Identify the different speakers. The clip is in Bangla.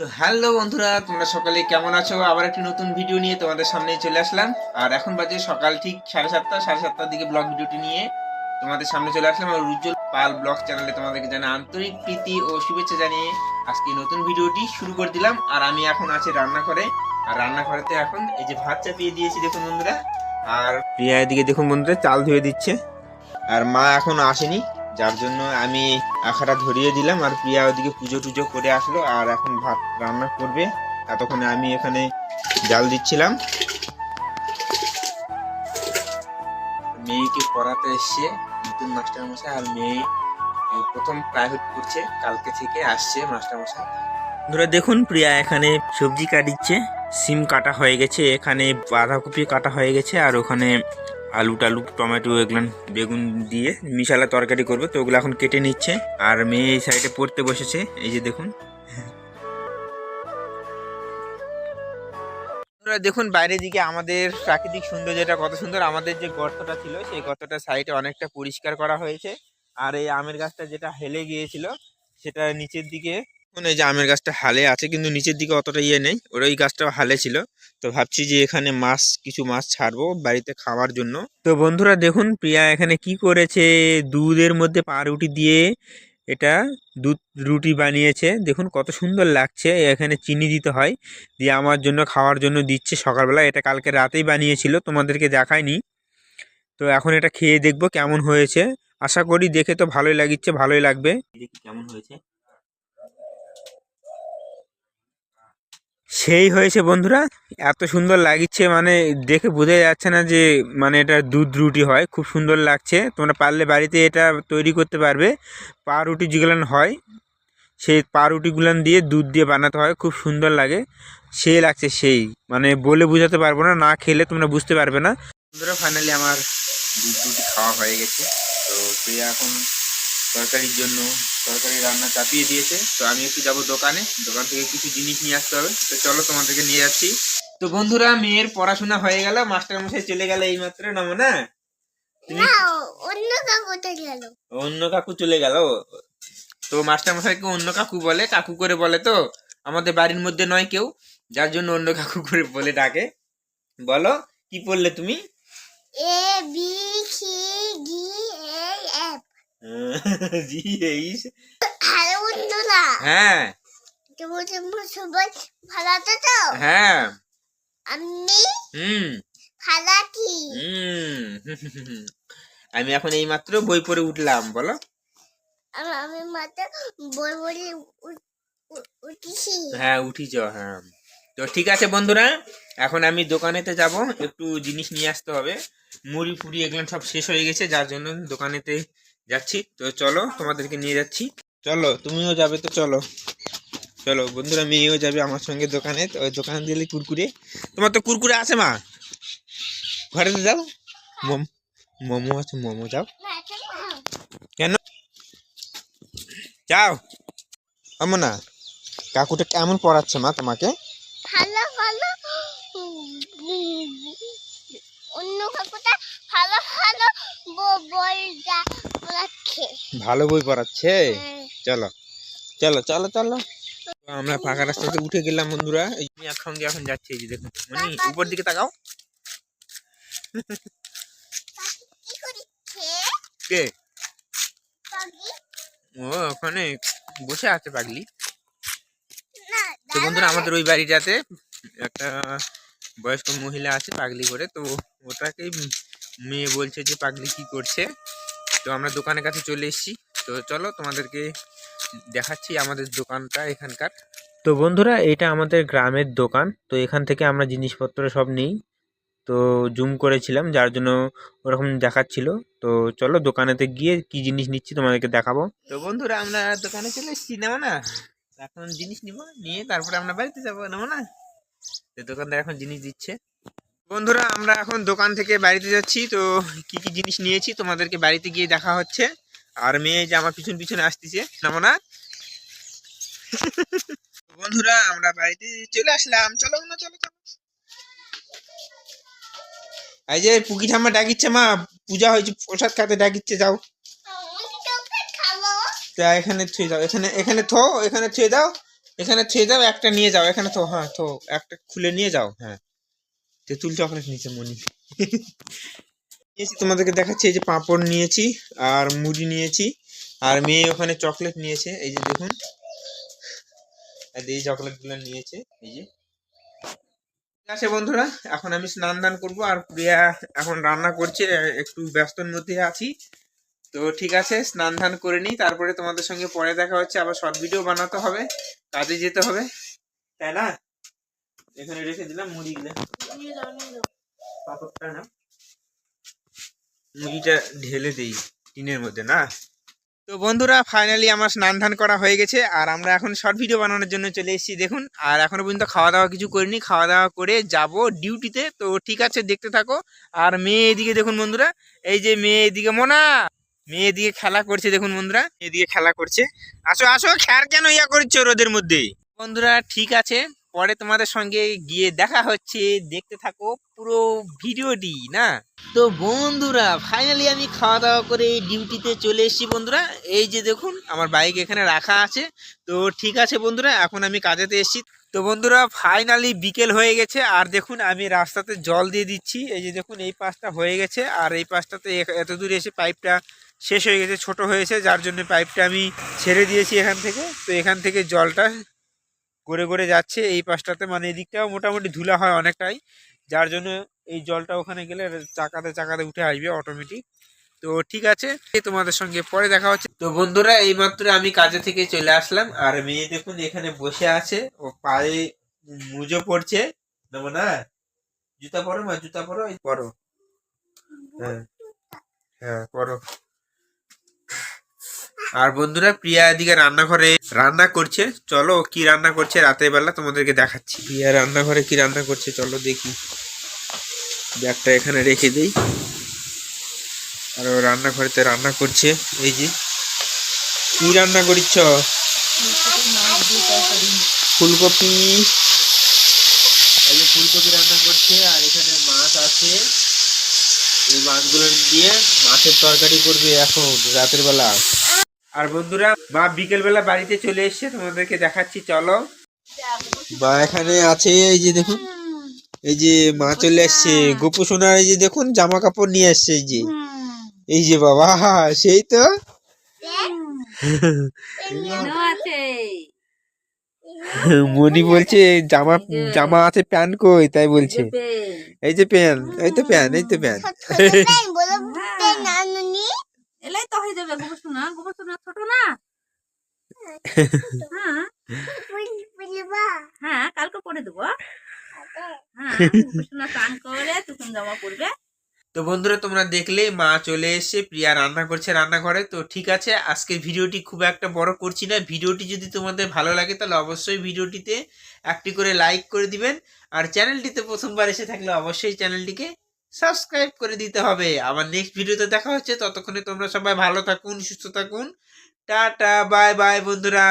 Speaker 1: তো হ্যালো বন্ধুরা, তোমরা সকালে কেমন আছো? আবার একটি নতুন ভিডিও নিয়ে তোমাদের সামনে চলে আসলাম। আর এখন বাজে সকাল ঠিক সাড়ে সাতটা, সাড়ে সাতটার দিকে ব্লগ ভিডিওটি নিয়ে তোমাদের সামনে চলে আসলাম আর উজ্জ্বল পাল ব্লগ চ্যানেলে তোমাদেরকে জানা আন্তরিক প্রীতি ও শুভেচ্ছা জানিয়ে আজকে নতুন ভিডিওটি শুরু করে দিলাম। আর আমি এখন আছি রান্নাঘরে। আর রান্নাঘরেতে এখন এই যে ভাত চাপিয়ে দিয়েছি, দেখুন বন্ধুরা। আর প্রিয়া এদিকে দেখুন বন্ধুরা, চাল ধুয়ে দিচ্ছে। আর মা এখন আসেনি। যার জন্য আমি আখাটা ধরিয়ে দিলাম আর প্রিয়া ওদিকে পুজো টুজো করে আসলো আর এখন ভাত রান্না করবে। এতক্ষণে আমি এখানে জাল দিচ্ছিলাম। মেয়েকে পড়াতে এসছে নতুন মাস্টারমশাই আর মেয়ে প্রথম প্রাইভেট করছে কালকে থেকে আসছে মাস্টারমশাই। ধরে দেখুন প্রিয়া এখানে সবজি কাটিচ্ছে, সিম কাটা হয়ে গেছে, এখানে বাঁধাকপি কাটা হয়ে গেছে আর ওখানে আলু টালু, টমেটো, এগুলো বেগুন দিয়ে মিশালা তরকারি করবে। তো ওগুলো এখন কেটে নিচ্ছে। আর মেয়ে এই সাইডে পড়তে বসেছে। এই যে দেখুন। দেখুন, বাইরের দিকে আমাদের প্রাকৃতিক সৌন্দর্যটা কত সুন্দর। আমাদের যে গর্তটা ছিল, সেই গর্তটা সাইডে অনেকটা পরিষ্কার করা হয়েছে। আর এই আমের গাছটা যেটা হেলে গিয়েছিল, সেটা নিচের দিকে এই যে আমের গাছটা হালে আছে, কিন্তু নিচের দিকে অতটা ইয়ে নেই। ওর ওই গাছটাও হালে ছিল। তো ভাবছি যে এখানে মাছ, কিছু মাছ ছাড়বো বাড়িতে খাওয়ার জন্য। তো বন্ধুরা দেখুন, প্রিয়া এখানে কি করেছে? দুধের মধ্যে পাউরুটি দিয়ে এটা দুধ রুটি বানিয়েছে। দেখুন, কত সুন্দর লাগছে। এখানে চিনি দিতে হয়, দিয়ে আমার জন্য খাওয়ার জন্য দিচ্ছে সকালবেলা। এটা কালকে রাতেই বানিয়েছিল, তোমাদেরকে দেখায়নি তো এখন এটা খেয়ে দেখব কেমন হয়েছে। আশা করি দেখে তো ভালোই লাগিচ্ছে, ভালোই লাগবে। কেমন হয়েছে। সেই হয়েছে বন্ধুরা। এত সুন্দর লাগিচ্ছে মানে দেখে বোঝা যাচ্ছে না যে মানে এটা দুধ রুটি হয়, খুব সুন্দর লাগছে। তোমরা পারলে বাড়িতে এটা তৈরি করতে পারবে। পা রুটি যেগুলো হয়, সেই পা রুটিগুলো দিয়ে দুধ দিয়ে বানাতে হয়, খুব সুন্দর লাগে। সেই লাগছে সেই মানে বলে বোঝাতে পারব না না খেলে তোমরা বুঝতে পারবে না। বন্ধুরা ফাইনালি আমার দুধ রুটি খাওয়া হয়ে গেছে। তো প্রিয়া এখন তরকারির জন্য তরকারি রান্না চাপিয়ে দিয়েছে। তো আমি একটু যাব দোকানে। দোকান থেকে কিছু জিনিস নিয়ে আসতে হবে। তো চলো তোমাদেরকে নিয়ে যাচ্ছি। তো বন্ধুরা মেয়ের পড়াশোনা হয়ে গেল। মাস্টার মশাই চলে গেল এই মাত্র নামো না?
Speaker 2: অন্য গেল।
Speaker 1: অন্য কাকু চলে গেল? তো মাস্টার মশাইকে অন্য কাকু বলে কাকু করে বলে তো। আমাদের বাড়ির মধ্যে নয় কেউ যার জন্য অন্য কাকু করে বলে ডাকে। বলো কি পড়লে তুমি?
Speaker 2: এ বি সি
Speaker 1: জি এই
Speaker 2: বন্ধুরা
Speaker 1: হ্যাঁ।
Speaker 2: তুমি তোমরা সবাই ভালো আছো তো?
Speaker 1: হ্যাঁ।
Speaker 2: আমি
Speaker 1: হুম।
Speaker 2: ভালো আছি।
Speaker 1: হুম। আমি এখন এই মাত্র বই পড়ে উঠলাম বলো।
Speaker 2: আমি মাত্র বই বলি উঠেছি।
Speaker 1: হ্যাঁ উঠিছ হ্যাঁ। তো ঠিক আছে বন্ধুরা এখন আমি দোকানেতে যাব একটু জিনিস নিয়ে আসতে হবে। মুড়ি ফুড়ি এগুলো সব শেষ হয়ে গেছে যার জন্য দোকানেতে যাচ্ছি। তো চলো, তোমাদেরকে নিয়ে যাচ্ছি। চলো, তুমিও যাবে তো চলো। চলো, বন্ধুরা মেয়েও যাবে আমার সঙ্গে দোকানে। তো ওই দোকানে দিলে কুরকুরে। তোমার তো কুরকুরে আছে মা। ঘরে তো যাও। মোম, মোমো আছে, মোমো যাও। কেন? যাও। আমো না কাকুটা কেমন পড়াচ্ছে মা তোমাকে?
Speaker 2: অন্য কাকুটা ভালো ভালো।
Speaker 1: ভালো বই পড়াচ্ছে? চলো চলো চলো চলো। আমরা ফাঁকা রাস্তাতে উঠে গেলাম বন্ধুরা। এই একসঙ্গে এখন যাচ্ছি এই যে দেখুন। মানে উপর দিকে তাকাও।
Speaker 2: কে
Speaker 1: ও ওখানে বসে আছে পাগলি। তো বন্ধুরা আমাদের ওই বাড়িটাতে একটা বয়স্ক মহিলা আছে পাগলি করে। তো ওটাকেই মেয়ে বলছে যে পাগলি কি করছে? তো আমরা দোকানের কাছে চলে এসেছি। তো চলো তোমাদেরকে দেখাচ্ছি আমাদের দোকানটা এখানকার। তো বন্ধুরা এটা আমাদের গ্রামের দোকান। তো এখান থেকে আমরা জিনিসপত্র সব নিই। তো জুম করেছিলাম যার জন্য ওরকম দেখাচ্ছিল। তো চলো দোকানেতে গিয়ে কি জিনিস নিচ্ছি তোমাদেরকে দেখাবো। তো বন্ধুরা আমরা দোকানে চলে এসেছি নেব না? এখন জিনিস নিব নিয়ে তারপরে আমরা বাড়িতে যাব নেব না? তো দোকানদার এখন জিনিস দিচ্ছে। বন্ধুরা, আমরা এখন দোকান থেকে বাড়িতে যাচ্ছি। তো কি কি জিনিস নিয়েছি তোমাদেরকে বাড়িতে গিয়ে দেখা হচ্ছে। আর মেয়ে যে আমার পিছন পিছনে আসতেছে না বন্ধুরা, আমরা বাড়িতে চলে আসলাম। চলো না চলো। এই যে পুকি ঠাম্মা ডাকিচ্ছে, মা। পূজা হয়েছে, প্রসাদ খাতে ডাকিচ্ছে, যাও। তা এখানে থুয়ে দাও, এখানে এখানে থো, এখানে থুয়ে দাও, এখানে থুয়ে দাও, একটা নিয়ে যাও, এখানে থো হ্যাঁ থো, একটা খুলে নিয়ে যাও হ্যাঁ। তেঁতুল চকলেট নিচে মনি। নিয়েছি, তোমাদেরকে দেখাচ্ছি, এই যে পাঁপড় নিয়েছি আর মুড়ি নিয়েছি আর মেয়ে ওখানে চকলেট নিয়েছে, এই যে দেখুন। এই চকলেটগুলো নিয়েছে, এই যে। আছে বন্ধুরা, এখন আমি স্নান দান করব আর প্রিয়া এখন রান্না করছে, একটু ব্যস্তর মধ্যে আছি। তো ঠিক আছে, স্নান ধান করে নিই, তারপরে তোমাদের সঙ্গে পরে দেখা হচ্ছে, আবার শর্ট ভিডিও বানাতে হবে, কাজে যেতে হবে। তাই না? এখানে রেখে দিলাম মুড়িগুলো পাপড়টা না মুড়িটা ঢেলে দেই টিনের মধ্যে না? তো বন্ধুরা ফাইনালি আমার স্নান ধান করা হয়ে গেছে আর আমরা এখন শর্ট ভিডিও বানানোর জন্য চলে এসেছি দেখুন। আর এখনও পর্যন্ত খাওয়া দাওয়া কিছু করিনি খাওয়া দাওয়া করে যাব ডিউটিতে তো ঠিক আছে দেখতে থাকো। আর মেয়ে এদিকে দেখুন বন্ধুরা এই যে মেয়ে এদিকে মোনা! মেয়ে এদিকে খেলা করছে দেখুন বন্ধুরা এদিকে খেলা করছে। আসো আসো খ্যার কেন ইয়া করছ রোদের মধ্যে? বন্ধুরা ঠিক আছে পরে তোমাদের সঙ্গে গিয়ে দেখা হচ্ছে। দেখতে থাকো পুরো ভিডিওটি, না? তো বন্ধুরা ফাইনালি আমি খাওয়া দাওয়া করে ডিউটিতে চলে এসেছি বন্ধুরা। এই যে দেখুন, আমার বাইক এখানে রাখা আছে। তো ঠিক আছে বন্ধুরা, এখন আমি কাজেতে এসেছি। তো বন্ধুরা ফাইনালি বিকেল হয়ে গেছে। আর দেখুন, আমি রাস্তাতে জল দিয়ে দিচ্ছি। এই যে দেখুন, এই পাশটা হয়ে গেছে। আর এই পাশটাতে এত দূরে এসে পাইপটা শেষ হয়ে গেছে, ছোট হয়েছে যার জন্য পাইপটা আমি ছেড়ে দিয়েছি এখান থেকে। তো এখান থেকে জলটা গড়ে গড়ে যাচ্ছে এই পাশটাতে মানে এদিকটাও মোটামুটি ধুলা হয় অনেকটাই। যার জন্য এই জলটা ওখানে গেলে চাকাতে চাকাতে উঠে আসবে অটোমেটিক তো ঠিক আছে, তোমাদের সঙ্গে পরে দেখা হচ্ছে। তো বন্ধুরা, এইমাত্র আমি কাজে থেকে চলে আসলাম। আর মেয়ে দেখুন এখানে বসে আছে। ও পায়ে মুজো পড়ছে নেব না? জুতা পরো মা, জুতা পরো? পরো। হ্যাঁ হ্যাঁ পরো। আর বন্ধুরা, প্রিয়া এদিকে রান্নাঘরে রান্না করছে। চলো কি রান্না করছে রাতের বেলা তোমাদেরকে দেখাচ্ছি। প্রিয়া রান্নাঘরে কি রান্না করছে চলো দেখি। ব্যাগটা এখানে রেখে দেই। আর রান্নাঘরেতে রান্না করছে। এই যে, কি রান্না করিচ্ছ? ফুলকপি। ফুলকপি রান্না করছে, আর এখানে মাছ আছে। এই মাছগুলো দিয়ে মাছের তরকারি করবে এখন রাতের বেলা। আর বন্ধুরা মা বিকেল বেলা বাড়িতে চলে এসছে তোমাদেরকে দেখাচ্ছি চলো। বা এখানে আছে এই যে দেখুন এই যে মা চলে এসছে। গোপু সোনার এই যে দেখুন জামা কাপড় নিয়ে আসছে এই যে। এই যে বাবা সেই তো।
Speaker 3: আছে।
Speaker 1: মনি বলছে জামা জামা আছে প্যান্ট কই? তাই বলছে। এই যে প্যান্ট এই তো প্যান্ট এই তো
Speaker 2: নানুনি
Speaker 3: এলাই তো হয়ে যাবে গোবর সোনা গোবর সোনা ছোট না? হ্যাঁ। হ্যাঁ কালকে পরে দেবো। হ্যাঁ গোবর সোনা স্নান করে তখন জামা পরবে
Speaker 1: তো বন্ধুরা তোমরা দেখলে মা চলে এসে প্রিয়া রান্না করছে রান্নাঘরে। তো ঠিক আছে আজকে ভিডিওটি খুব একটা বড় করছি না। ভিডিওটি যদি তোমাদের ভালো লাগে তাহলে অবশ্যই ভিডিওটিতে একটি করে লাইক করে দিবেন। আর চ্যানেলটিতে প্রথমবার এসে থাকলে অবশ্যই চ্যানেলটিকে সাবস্ক্রাইব করে দিতে হবে। আবার নেক্সট ভিডিওতে দেখা হচ্ছে। ততক্ষণে তোমরা সবাই ভালো থাকুন, সুস্থ থাকুন। টাটা বাই বাই বন্ধুরা।